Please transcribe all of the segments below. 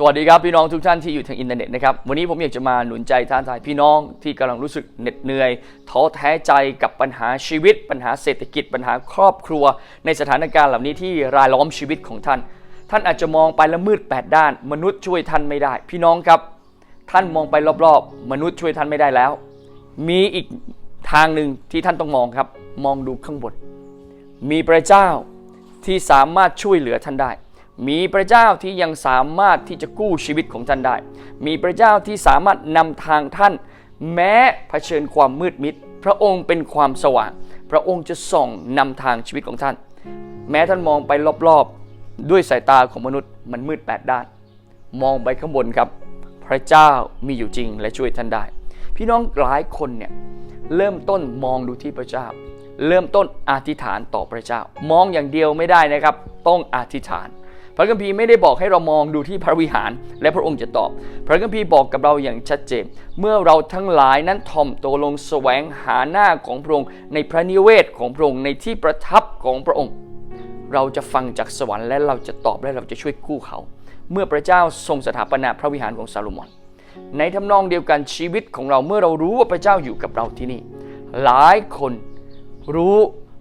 สวัสดีครับพี่น้องทุกท่านที่อยู่ทางอินเทอร์เน็ตนะครับวันนี้ผมอยากจะมาหนุนใจท้าทายพี่น้องที่กำลังรู้สึกเหน็ดเหนื่อยท้อแท้ใจกับปัญหาชีวิต ปัญหาเศรษฐกิจ ปัญหาครอบครัว ในสถานการณ์เหล่านี้ที่รายล้อมชีวิตของท่าน ท่านอาจจะมองไปล้วมืดแปดด้าน มนุษย์ช่วยท่านไม่ได้ พี่น้องครับ ท่านมองไปรอบๆ มนุษย์ช่วยท่านไม่ได้แล้ว มีอีกทางหนึ่งที่ท่านต้องมองครับ มองดูข้างบนมีพระเจ้าที่สามารถช่วยเหลือท่านได้ มีพระเจ้าที่ยังสามารถที่จะกู้ชีวิตของท่านได้ มีพระเจ้าที่สามารถนำทางท่าน แม้เผชิญความมืดมิด พระองค์เป็นความสว่าง พระองค์จะส่องนำทางชีวิตของท่าน แม้ท่านมองไปรอบๆ ด้วยสายตาของมนุษย์มันมืดแปดด้าน มองไปข้างบนครับ พระเจ้ามีอยู่จริงและช่วยท่านได้ พี่น้องหลายคนเนี่ยเริ่มต้นมองดูที่พระเจ้า เริ่มต้นอธิษฐานต่อพระเจ้า มองอย่างเดียวไม่ได้นะครับ ต้องอธิษฐาน พระคัมภีร์ไม่ได้บอกให้เรามองดูที่พระวิหาร และพระองค์จะตอบ พระคัมภีร์บอกกับเราอย่างชัดเจน เมื่อเราทั้งหลายนั้นถ่อมตัวลงแสวงหาหน้าของพระองค์ในพระนิเวศของพระองค์ในที่ประทับของพระองค์ เราจะฟังจากสวรรค์และเราจะตอบและเราจะช่วยกู้เขา เมื่อพระเจ้าทรงสถาปนาพระวิหารของซาโลมอน ในทำนองเดียวกันชีวิตของเราเมื่อเรารู้ว่าพระเจ้าอยู่กับเราที่นี่ หลายคนรู้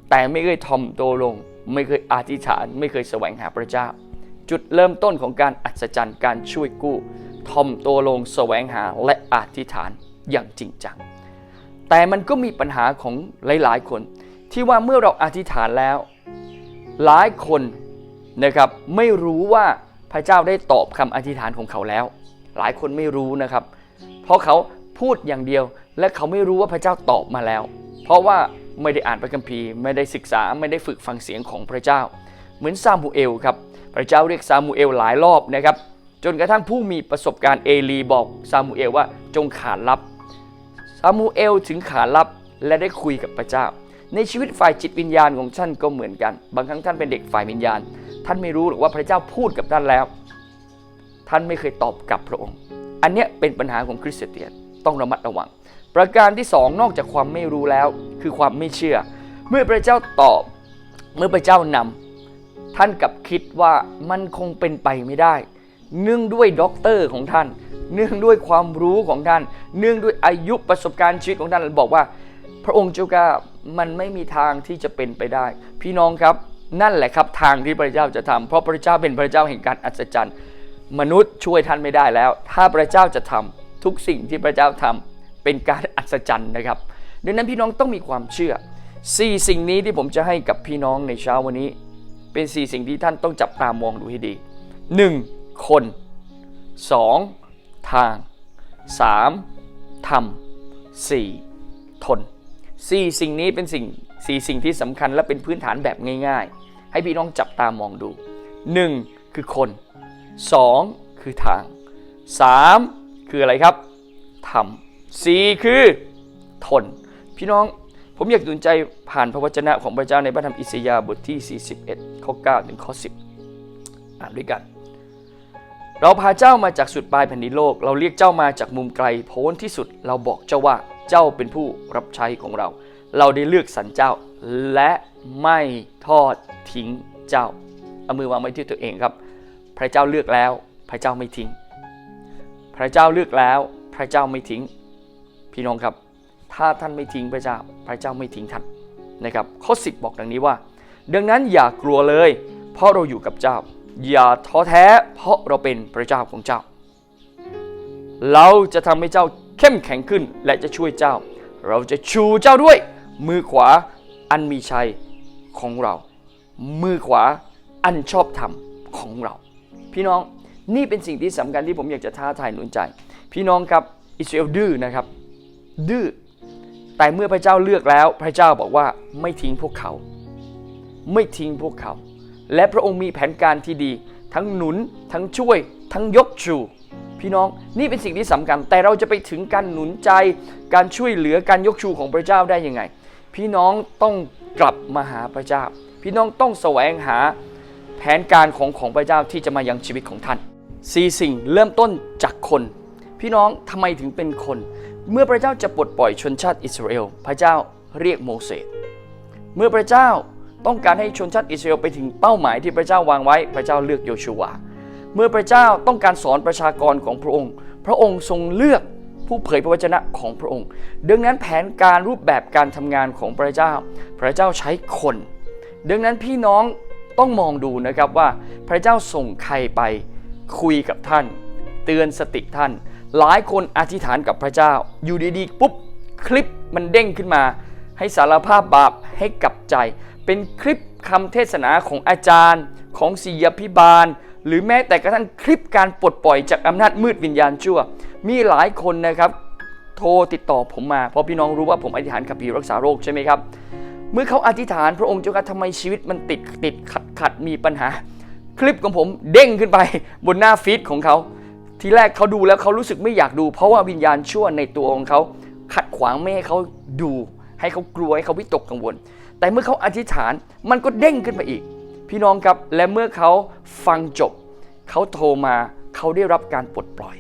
แต่ไม่เคยทอมตัวลง ไม่เคยอธิษฐาน ไม่เคยแสวงหาพระเจ้า จุดเริ่มต้นของการอัศจรรย์การช่วยกู้ทอมตัวลงแสวงหาและอธิษฐานอย่างจริงจัง แต่มันก็มีปัญหาของหลายๆ คน ที่ว่าเมื่อเราอธิษฐานแล้ว หลายคนนะครับไม่รู้ว่าพระเจ้าได้ตอบคำอธิษฐานของเขาแล้ว หลายคนไม่รู้นะครับ เพราะเขาพูดอย่างเดียวและเขาไม่รู้ว่าพระเจ้าตอบมาแล้ว เพราะว่าไม่ได้อ่านพระคัมภีร์ ไม่ได้ศึกษาไม่ได้ฝึกฟังเสียงของพระเจ้า เหมือนซามูเอลครับ พระเจ้าเรียกซามูเอลหลายรอบนะครับ จนกระทั่งผู้มีประสบการณ์เอลีบอกซามูเอลว่าจงขานรับซามูเอลถึงขานรับและได้คุยกับพระเจ้า ในชีวิตฝ่ายจิตวิญญาณของท่านก็เหมือนกัน บางครั้งท่านเป็นเด็กฝ่ายวิญญาณ ท่านไม่รู้หรอกว่าพระเจ้าพูดกับท่านแล้ว ท่านไม่เคยตอบกลับพระองค์ อันนี้เป็นปัญหาของคริสเตียนต้องระมัดระวัง ประการที่สองนอกจากความไม่รู้แล้ว คือความไม่เชื่อ เมื่อพระเจ้าตอบ เมื่อพระเจ้านำ ท่านกับคิดว่ามันคงเป็นไปไม่ได้ เนื่องด้วยด็อกเตอร์ของท่าน เนื่องด้วยความรู้ของท่าน เนื่องด้วยอายุประสบการณ์ชีวิตของท่านบอกว่า พระองค์เจ้าก้ามันไม่มีทางที่จะเป็นไปได้ พี่น้องครับนั่นแหละครับทางที่พระเจ้าจะทำเพราะพระเจ้าเป็นพระเจ้าแห่งการอัศจรรย์ มนุษย์ช่วยท่านไม่ได้แล้ว ถ้าพระเจ้าจะทำทุกสิ่งที่พระเจ้าทำเป็นการอัศจรรย์นะครับดังนั้นพี่น้องต้องมีความเชื่อสี่สิ่งนี้ที่ผมจะให้กับพี่น้องในเช้าวันนี้ เป็นสี่สิ่งที่ท่านต้องจับตามองดูให้ดี 1. คน 2. ทาง 3. ธรรม 4. ทนสี่สิ่งนี้เป็นสิ่งสี่สิ่งที่สำคัญและเป็นพื้นฐานแบบง่าย ๆ ให้พี่น้องจับตามองดู 1. คือคน 2. คือทาง 3. คืออะไรครับธรรม 4. คือทน พี่น้อง ผมอยากดุนใจผ่านพระวจนะของพระเจ้าในพระธรรมอิสยาห์บทที่ 41 ข้อ 9 ถึงข้อ 10 อ่านด้วยกัน เราพาเจ้ามาจากสุดปลายแผ่นดินโลก เราเรียกเจ้ามาจากมุมไกลโพ้นที่สุด เราบอกเจ้าว่าเจ้าเป็นผู้รับใช้ของเรา เราได้เลือกสรรเจ้าและไม่ทอดทิ้งเจ้า เอามือวางไว้ที่ตัวเองครับ พระเจ้าเลือกแล้ว พระเจ้าไม่ทิ้ง พระเจ้าเลือกแล้ว พระเจ้าไม่ทิ้ง พี่น้องครับ ถ้าท่านไม่ทิ้งพระเจ้า พระเจ้าไม่ทิ้งท่านนะครับ ข้อสิบบอกดังนี้ว่า ดังนั้นอย่ากลัวเลย เพราะเราอยู่กับเจ้า อย่าท้อแท้ เพราะเราเป็นพระเจ้าของเจ้า เราจะทำให้เจ้าเข้มแข็งขึ้นและจะช่วยเจ้า เราจะชูเจ้าด้วย มือขวาอันมีชัยของเรา มือขวาอันชอบธรรมของเรา พี่น้องนี่เป็นสิ่งที่สำคัญที่ผมอยากจะท้าทายหนุนใจ พี่น้องครับอิสราเอลดื้อนะครับดื้อ แต่เมื่อพระเจ้าเลือกแล้วพระเจ้าบอกว่าไม่ทิ้งพวกเขา ไม่ทิ้งพวกเขา และพระองค์มีแผนการที่ดี ทั้งหนุนทั้งช่วย ทั้งยกชูพี่น้องนี่เป็นสิ่งที่สำคัญ แต่เราจะไปถึงการหนุนใจ การช่วยเหลือการยกชูของพระเจ้าได้ยังไง พี่น้องต้องกลับมาหาพระเจ้า พี่น้องต้องแสวงหาแผนการของของพระเจ้าที่จะมายังชีวิตของท่านสี่สิ่งเริ่มต้นจากคน พี่น้องทำไมถึงเป็นคน เมื่อพระเจ้าจะปลดปล่อยชนชาติอิสราเอล พระเจ้าเรียกโมเสส เมื่อพระเจ้าต้องการให้ชนชาติอิสราเอลไปถึงเป้าหมายที่พระเจ้าวางไว้ พระเจ้าเลือกโยชูวา เมื่อพระเจ้าต้องการสอนประชากรของพระองค์ พระองค์ทรงเลือกผู้เผยพระวจนะของพระองค์ ดังนั้นแผนการรูปแบบการทำงานของพระเจ้า พระเจ้าใช้คน ดังนั้นพี่น้องต้องมองดูนะครับว่าพระเจ้าส่งใครไปคุยกับท่าน เตือนสติท่าน หลายคนอธิษฐานกับพระเจ้า อยู่ดีๆ ปุ๊บ คลิปมันเด้งขึ้นมา ให้สารภาพบาปให้กลับใจ เป็นคลิปคำเทศนาของอาจารย์ของศิยพิบาล หรือแม้แต่กระทั่งคลิปการปลดปล่อยจากอำนาจมืดวิญญาณชั่ว มีหลายคนนะครับ โทรติดต่อผมมาเพราะพี่น้องรู้ว่าผมอธิษฐานขับผีรักษาโรคใช่ไหมครับ เมื่อเขาอธิษฐานพระองค์เจ้าค่ะทำไมชีวิตมันติดติดขัดขัดมีปัญหา คลิปของผมเด้งขึ้นไปบนหน้าฟีดของเขา ทีแรกเขาดูแล้วเขารู้สึกไม่อยากดู เพราะว่าวิญญาณชั่วในตัวของเขาขัดขวางไม่ให้เขาดู ให้เขากลัวให้เขาวิตกกังวล แต่เมื่อเขาอธิษฐานมันก็เด้งขึ้นมาอีก พี่น้องครับและเมื่อเขาฟังจบเขาโทรมาเขาได้รับการปลดปล่อย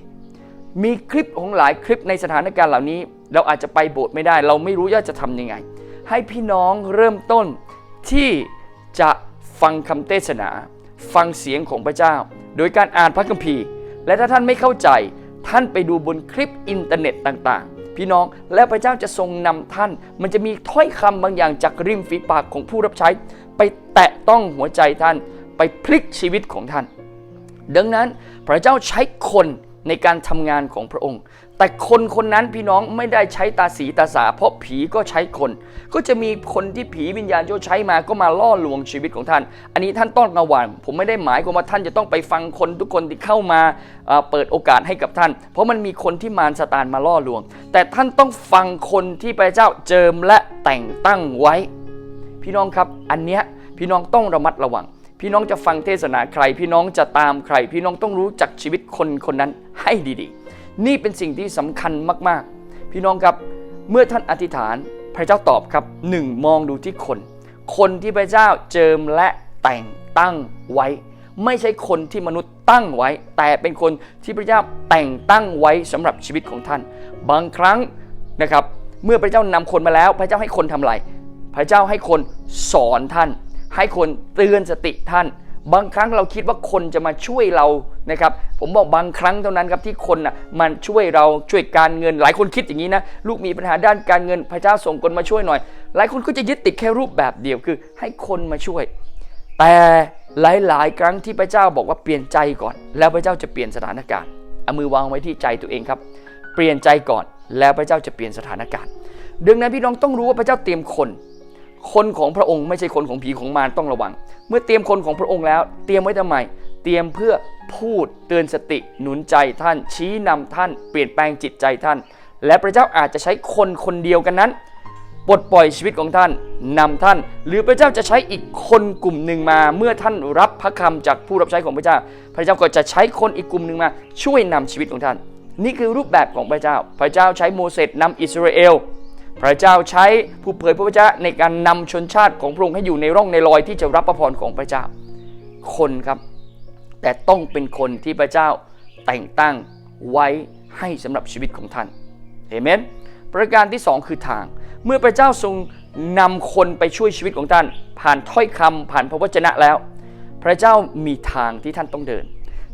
มีคลิปของหลายคลิปในสถานการณ์เหล่านี้ เราอาจจะไปโบสถ์ไม่ได้ เราไม่รู้ว่าจะทำยังไง ให้พี่น้องเริ่มต้นที่จะฟังคำเทศนา ฟังเสียงของพระเจ้า โดยการอ่านพระคัมภีร์ และถ้าท่านไม่เข้าใจ ท่านไปดูบนคลิปอินเทอร์เน็ตต่างๆ พี่น้องและพระเจ้าจะทรงนำท่าน มันจะมีถ้อยคำบางอย่างจากริมฝีปากของผู้รับใช้ ไปแตะต้องหัวใจท่าน ไปพลิกชีวิตของท่าน ดังนั้นพระเจ้าใช้คน ในการทำงานของพระองค์ แต่คนคนนั้นพี่น้องไม่ได้ใช้ตาสีตาสา เพราะผีก็ใช้คน ก็จะมีคนที่ผีวิญญาณโยใช้มาก็มาล่อลวงชีวิตของท่าน อันนี้ท่านต้องระวังผมไม่ได้หมายความว่าท่านจะต้องไปฟังคนทุกคนที่เข้ามาเอ่อเปิดโอกาสให้กับท่าน เพราะมันมีคนที่มารสตานมาล่อลวง แต่ท่านต้องฟังคนที่พระเจ้าเจิมและแต่งตั้งไว้ พี่น้องครับอันเนี้ยพี่น้องต้องระมัดระวัง พี่น้องจะฟังเทศนาใคร พี่น้องจะตามใคร พี่น้องต้องรู้จักชีวิตคนคนนั้นให้ดีๆ นี่เป็นสิ่งที่สำคัญมากๆ พี่น้องครับเมื่อท่านอธิษฐานพระเจ้าตอบครับหนึ่งมองดูที่คน คนที่พระเจ้าเจิมและแต่งตั้งไว้ ไม่ใช่คนที่มนุษย์ตั้งไว้ แต่เป็นคนที่พระเจ้าแต่งตั้งไว้สำหรับชีวิตของท่าน บางครั้งนะครับเมื่อพระเจ้านำคนมาแล้ว พระเจ้าให้คนทำอะไร พระเจ้าให้คนสอนท่าน ให้คนเตือนสติท่าน บางครั้งเราคิดว่าคนจะมาช่วยเรานะครับ ผมบอกบางครั้งเท่านั้นครับที่คนน่ะมันช่วยเราช่วยการเงิน หลายคนคิดอย่างนี้นะลูกมีปัญหาด้านการเงินพระเจ้าส่งคนมาช่วยหน่อย หลายคนก็จะยึดติดแค่รูปแบบเดียวคือ ให้คนมาช่วย แต่หลาย ๆ ครั้งที่พระเจ้าบอกว่าเปลี่ยนใจก่อน แล้วพระเจ้าจะเปลี่ยนสถานการณ์เอามือวางไว้ที่ใจตัวเองครับ เปลี่ยนใจก่อนแล้วพระเจ้าจะเปลี่ยนสถานการณ์ ดังนั้นพี่น้องต้องรู้ว่าพระเจ้าเตรียมคน คนของพระองค์ไม่ใช่คนของผีของมารต้องระวัง เมื่อเตรียมคนของพระองค์แล้ว เตรียมไว้ทำไม เตรียมเพื่อพูดเตือนสติหนุนใจท่าน ชี้นำท่าน เปลี่ยนแปลงจิตใจท่าน และพระเจ้าอาจจะใช้คนคนเดียวกันนั้นปลดปล่อยชีวิตของท่านนำท่าน หรือพระเจ้าจะใช้อีกคนกลุ่มหนึ่งมา เมื่อท่านรับพระคำจากผู้รับใช้ของพระเจ้า พระเจ้าก็จะใช้คนอีกกลุ่มหนึ่งมา ช่วยนำชีวิตของท่าน นี่คือรูปแบบของพระเจ้า พระเจ้าใช้โมเสสนำอิสราเอล พระเจ้าใช้ผู้เผยพระวจนะในการนำชนชาติของพระองค์ให้อยู่ในร่องในรอยที่จะรับพระพรของพระเจ้า คนครับ แต่ต้องเป็นคนที่พระเจ้าแต่งตั้งไว้ให้สำหรับชีวิตของท่านเอเมนประการที่สองคือทาง เมื่อพระเจ้าทรงนำคนไปช่วยชีวิตของท่าน ผ่านถ้อยคำผ่านพระวจนะแล้ว พระเจ้ามีทางที่ท่านต้องเดิน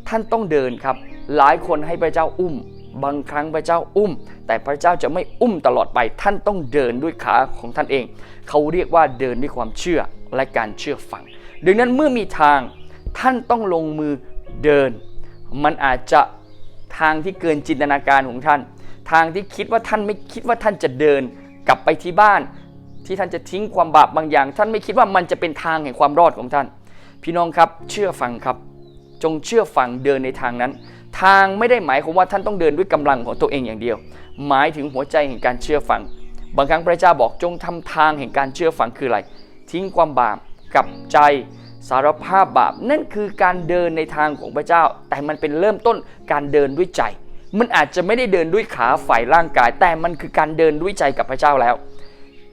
ท่านต้องเดินครับ หลายคนให้พระเจ้าอุ้ม บางครั้งพระเจ้าอุ้ม แต่พระเจ้าจะไม่อุ้มตลอดไป ท่านต้องเดินด้วยขาของท่านเอง เขาเรียกว่าเดินด้วยความเชื่อและการเชื่อฟัง ดังนั้นเมื่อมีทางท่านต้องลงมือเดิน มันอาจจะทางที่เกินจินตนาการของท่าน ทางที่คิดว่าท่านไม่คิดว่าท่านจะเดิน กลับไปที่บ้าน ที่ท่านจะทิ้งความบาปบางอย่าง ท่านไม่คิดว่ามันจะเป็นทางแห่งความรอดของท่าน พี่น้องครับเชื่อฟังครับ จงเชื่อฟังเดินในทางนั้น ทางไม่ได้หมายความว่าท่านต้องเดินด้วยกำลังของตัวเองอย่างเดียว หมายถึงหัวใจแห่งการเชื่อฟัง บางครั้งพระเจ้าบอกจงทำทางแห่งการเชื่อฟังคืออะไร ทิ้งความบาปกับใจสารภาพบาป นั่นคือการเดินในทางของพระเจ้า แต่มันเป็นเริ่มต้นการเดินด้วยใจ มันอาจจะไม่ได้เดินด้วยขาฝ่ายร่างกาย แต่มันคือการเดินด้วยใจกับพระเจ้าแล้ว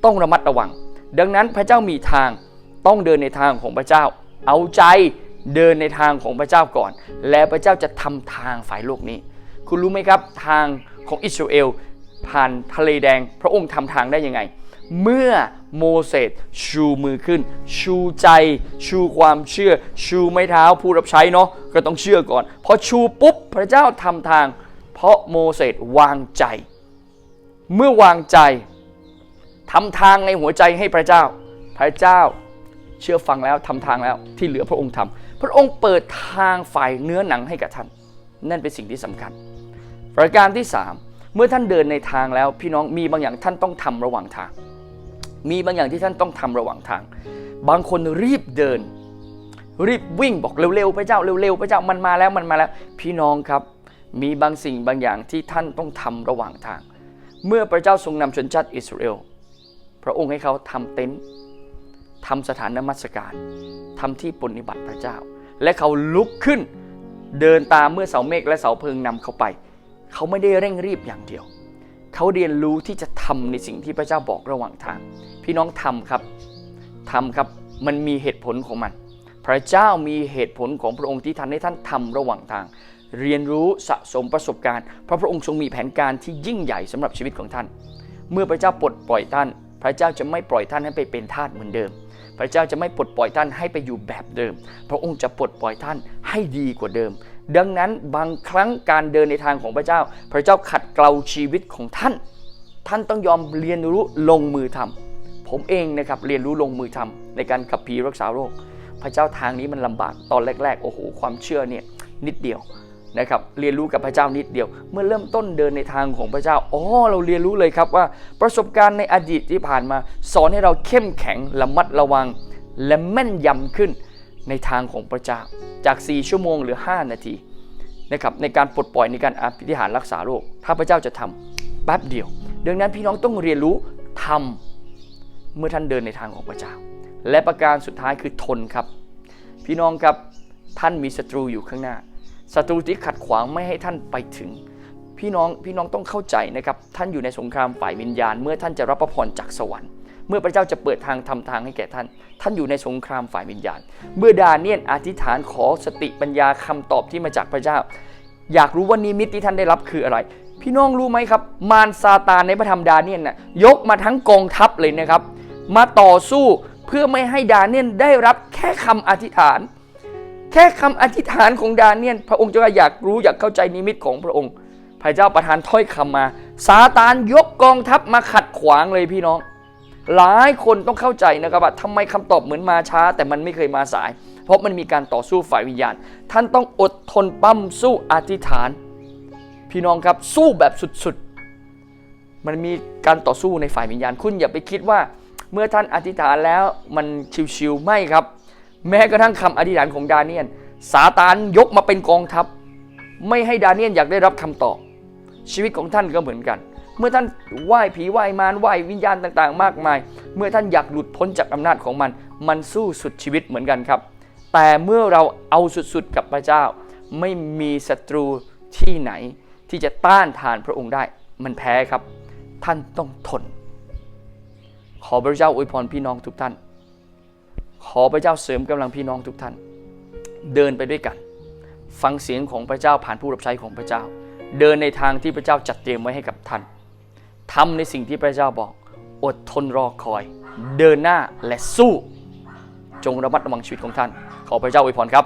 ต้องระมัดระวัง ดังนั้นพระเจ้ามีทางต้องเดินในทางของพระเจ้า เอาใจ เดินในทางของพระเจ้าก่อน แล้วพระเจ้าจะทำทางฝ่ายโลกนี้ คุณรู้ไหมครับทางของอิสราเอลผ่านทะเลแดง พระองค์ทำทางได้ยังไง เมื่อโมเสสชูมือขึ้น ชูใจ ชูความเชื่อ ชูไม้เท้าผู้รับใช้เนาะก็ต้องเชื่อก่อนพอชูปุ๊บพระเจ้าทำทาง เพราะโมเสสวางใจ เมื่อวางใจทำทางในหัวใจให้พระเจ้า พระเจ้าเชื่อฟังแล้วทำทางแล้วที่เหลือพระองค์ทำ พระองค์เปิดทางฝ่ายเนื้อหนังให้กับท่าน นั่นเป็นสิ่งที่สำคัญ ประการที่ 3 เมื่อท่านเดินในทางแล้วพี่น้องมีบางอย่างท่านต้องทำระหว่างทาง มีบางอย่างที่ท่านต้องทำระหว่างทาง บางคนรีบเดิน รีบวิ่งบอกเร็วๆพระเจ้าเร็วๆพระเจ้ามันมาแล้วมันมาแล้ว พี่น้องครับมีบางสิ่งบางอย่างที่ท่านต้องทำระหว่างทาง เมื่อพระเจ้าทรงนำชนชาติอิสราเอลพระองค์ให้เขาทำเต็นท์ ทำสถานนมัสการทำที่ปฏิบัติพระเจ้า และเขาลุกขึ้น เดินตามเมื่อเสาเมฆและเสาเพลิงนำเขาไป เขาไม่ได้เร่งรีบอย่างเดียว เขาเรียนรู้ที่จะทำในสิ่งที่พระเจ้าบอกระหว่างทาง พี่น้องทำครับทำครับมันมีเหตุผลของมัน พระเจ้ามีเหตุผลของพระองค์ที่ท่านให้ท่านทำระหว่างทาง เรียนรู้สะสมประสบการณ์เพราะพระองค์ทรงมีแผนการที่ยิ่งใหญ่สำหรับชีวิตของท่าน เมื่อพระเจ้าปลดปล่อยท่าน พระเจ้าจะไม่ปล่อยท่านให้ไปเป็นทาสเหมือนเดิม พระเจ้าจะไม่ปลดปล่อยท่านให้ไปอยู่แบบเดิม พระองค์จะปลดปล่อยท่านให้ดีกว่าเดิม ดังนั้นบางครั้งการเดินในทางของพระเจ้า พระเจ้าขัดเกลาชีวิตของท่าน ท่านต้องยอมเรียนรู้ลงมือทำผมเองนะครับเรียนรู้ลงมือทำในการขับผีรักษาโรค พระเจ้าทางนี้มันลำบากตอนแรก ๆ โอ้โหความเชื่อเนี่ยนิดเดียว นะครับเรียนรู้กับพระเจ้านิดเดียว เมื่อเริ่มต้นเดินในทางของพระเจ้าอ๋อเราเรียนรู้เลยครับว่าประสบการณ์ในอดีตที่ผ่านมา สอนให้เราเข้มแข็งระมัดระวัง และแม่นยำขึ้นในทางของพระเจ้า จาก 4 ชั่วโมงหรือ 5 นาทีนะครับในการปลดปล่อยในการอภิธิหารรักษาโรคถ้าพระเจ้าจะทำแป๊บเดียว ดังนั้นพี่น้องต้องเรียนรู้ทำเมื่อท่านเดินในทางของพระเจ้า และประการสุดท้ายคือทนครับ พี่น้องครับท่านมีศัตรูอยู่ข้างหน้า ศัตรูที่ขัดขวางไม่ให้ท่านไปถึง พี่น้องพี่น้องต้องเข้าใจนะครับท่านอยู่ในสงครามฝ่ายวิญญาณ เมื่อท่านจะรับพระพรจากสวรรค์ เมื่อพระเจ้าจะเปิดทางทำทางให้แก่ท่าน ท่านอยู่ในสงครามฝ่ายวิญญาณ เมื่อดาเนียนอธิษฐานขอสติปัญญาคำตอบที่มาจากพระเจ้า อยากรู้ว่านิมิตที่ท่านได้รับคืออะไร พี่น้องรู้ไหมครับ มารซาตานในพระธรรมดาเนียนน่ะยกมาทั้งกองทัพเลยนะครับ มาต่อสู้เพื่อไม่ให้ดาเนียนได้รับแค่คำอธิษฐาน แค่คำอธิษฐานของดาเนียน พระองค์จะอยากรู้อยากเข้าใจนิมิตของพระองค์ พระเจ้าประทานถ้อยคำมา ซาตานยกกองทัพมาขัดขวางเลยพี่น้อง หลายคนต้องเข้าใจนะครับว่าทำไมคำตอบเหมือนมาช้า แต่มันไม่เคยมาสาย เพราะมันมีการต่อสู้ฝ่ายวิญญาณ ท่านต้องอดทนปั้มสู้อธิษฐาน พี่น้องครับสู้แบบสุดๆ มันมีการต่อสู้ในฝ่ายวิญญาณคุณอย่าไปคิดว่า เมื่อท่านอธิษฐานแล้วมันชิวๆไม่ครับ แม้กระทั่งคำอธิษฐานของดาเนียนซาตานยกมาเป็นกองทัพ ไม่ให้ดาเนียนอยากได้รับคำตอบ ชีวิตของท่านก็เหมือนกัน เมื่อท่านไหว้ผีไหว้มารไหว้วิญญาณต่างๆ มากมาย เมื่อท่านอยากหลุดพ้นจากอำนาจของมัน มันสู้สุดชีวิตเหมือนกันครับ แต่เมื่อเราเอาสุดๆกับพระเจ้า ไม่มีศัตรูที่ไหน ที่จะต้านทานพระองค์ได้ มันแพ้ครับ ท่านต้องทน ขอพระเจ้าอวยพรพี่น้องทุกท่าน ขอพระเจ้าเสริมกำลังพี่น้องทุกท่าน เดินไปด้วยกัน ฟังเสียงของพระเจ้าผ่านผู้รับใช้ของพระเจ้า เดินในทางที่พระเจ้าจัดเตรียมไว้ให้กับท่านทำในสิ่งที่พระเจ้าบอกอดทนรอคอย เดินหน้าและสู้ จงระมัดระวังชีวิตของท่าน ขอพระเจ้าอวยพรครับ